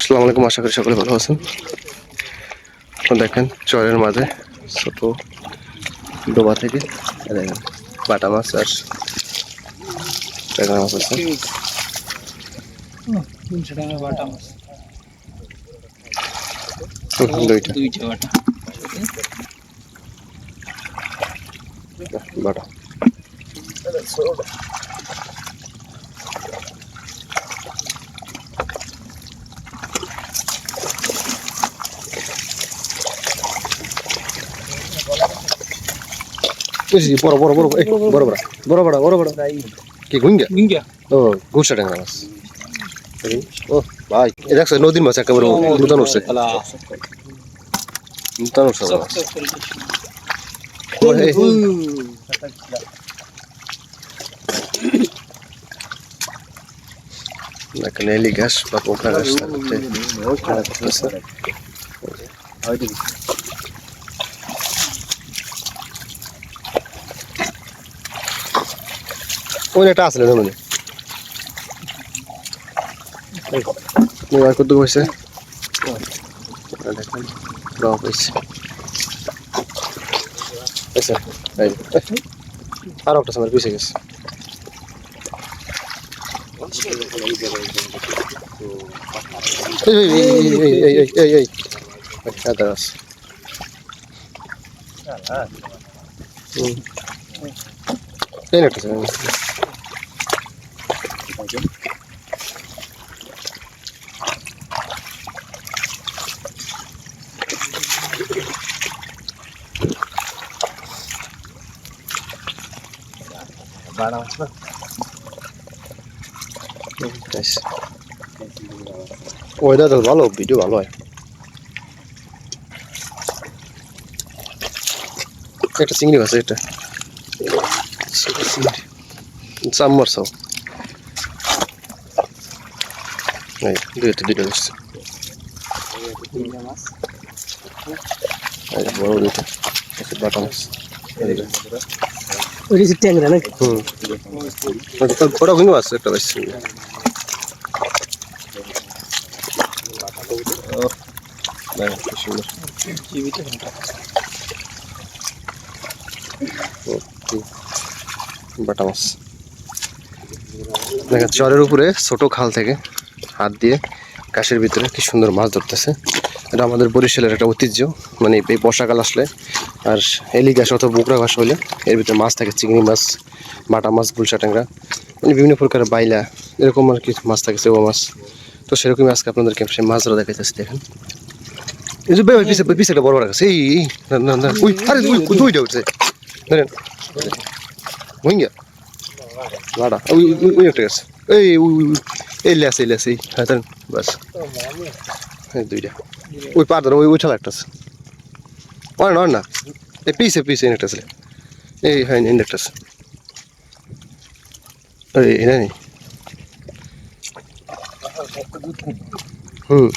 আসসালামু আলাইকুম আশা করি সকলে ভালো আছেন। দেখেন চরের মাঝে ছোট ডোবা থেকে দেখেন বাটা মাছ আর ট্যাংরা মাছ আছে। টাকা বাটা। মাছ হুম, দুইটা দুইটা বাটা বাটা বুঝছি, বড় বড় বড় এই, বড় বড় বড় বড় বড় বড় কি গুঙ্গা গুঙ্গা ও গুলশা ট্যাংরা মাছ এই, ও ভাই এই দেখছ নদীর মাছ একেবারে নূতন উঠছে কালা নূতন উঠছে মাছ চক ও, এই, দেখেন এলি ঘাস বা ঘাস থাকতে খেলা করতেছে ওই একটা আসলে না মানে মোবাইল কত হয়েছে? দেখেন গাও পাইছে আচ্ছা আর একটা সময় গেছে। এই এই এই এই এই এই এই আদার আছে হুম এই একটা সময় Nice. ওয়েদার তো ভালো, ভিডিও ভালো হয়। একটা চিংড়ি মাছ এটা চাম্মার সব এই দুইটা দুইটা এই, বড় দুইটা, একটা ওই যে ট্যাংরা নাকি? হুম। একটা বাটা মাছ। দেখেন, চরের উপরে ছোট খাল থেকে হাত দিয়ে কাশের ভিতরে কি সুন্দর মাছ ধরতেছে। এটা আমাদের বরিশালের একটা ঐতিহ্য। মানে এই বর্ষাকাল আসলে আর এলি গাছ অথবা বুকরা ঘাস হলে এর ভিতরে মাছ থাকে চিংড়ি মাছ বাটা মাছ গুলশা ট্যাংরা মানে বিভিন্ন প্রকারের বাইলা এরকম আর কি মাছ থাকে সেবা মাছ। তো সেরকমই আজকে আপনাদেরকে সেই মাছগুলো দেখাইতেছি দেখেন। এই যে পিছে পিছে একটা বড় বড় গাছ এই না না উই আরে উই দুইটা উঠছে। ধরেন ভুইঙ্গা লাড়া ওই ওই- ওই একটা গাছ। এই ওই ওই- ওই, এই লেস এই লেস হ্যাঁ ধরেন বাস। দুইটা। ওই পার ওই ওই ঠেলা একটা আছে। ওর না ওর না পিছে পিছে একটা আছে এই হ্যাঁ এই আছে এই নেই হুম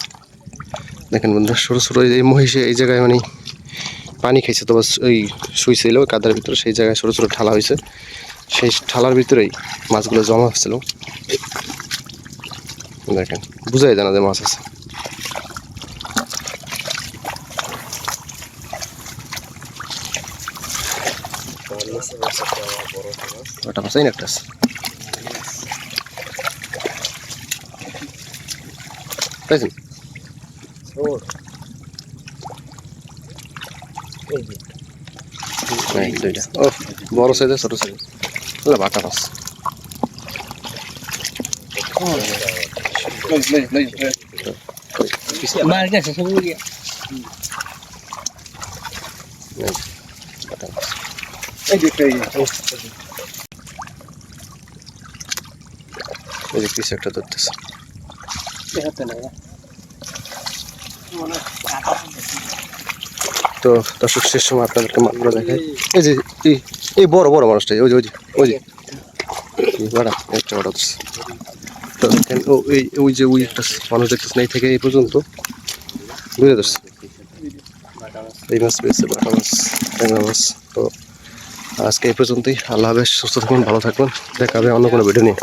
দেখেন বন্ধুরা ছোটো ছোটো এই মহিষে এই জায়গায় মানে পানি খাইছে, তো বাস ওই শুইছিল ওই কাদার ভিতরে সেই জায়গায় ছোটো ছোটো ঠালা হয়েছে সেই ঠালার ভিতরেই মাছগুলো জমা হচ্ছিল। দেখেন, বুঝাই জানা যে মাছ আছে। ওটা না একটা আছে পাইছেন দুইটা। ও বড় সাইজের ছোট সাইজ বাটা মাছ মার গেছে সব গিয়া এই, বাটা মাছ এই যে কিছু একটা ধরতেছে। তো দর্শক শেষ সময় আপনাদেরকে মাছগুলো দেখাই। এই যে এই- বড় বড় মানুষটাই ওই যে ওই যে ওই যে। বড় একটা বড় তো দেখেন ও এই ওই যে ওই একটা মানুষ দেখতেছেন এই থেকে এই পর্যন্ত। বুঝে ধরছে। এই মাছ পেয়েছে বাটা মাছ ট্যাংরা মাছ। তো আজকে এই পর্যন্তই। আল্লাহ হাফেজ, সুস্থ থাকুন, ভালো থাকবেন দেখা হবে অন্য কোনো ভিডিও নিয়ে।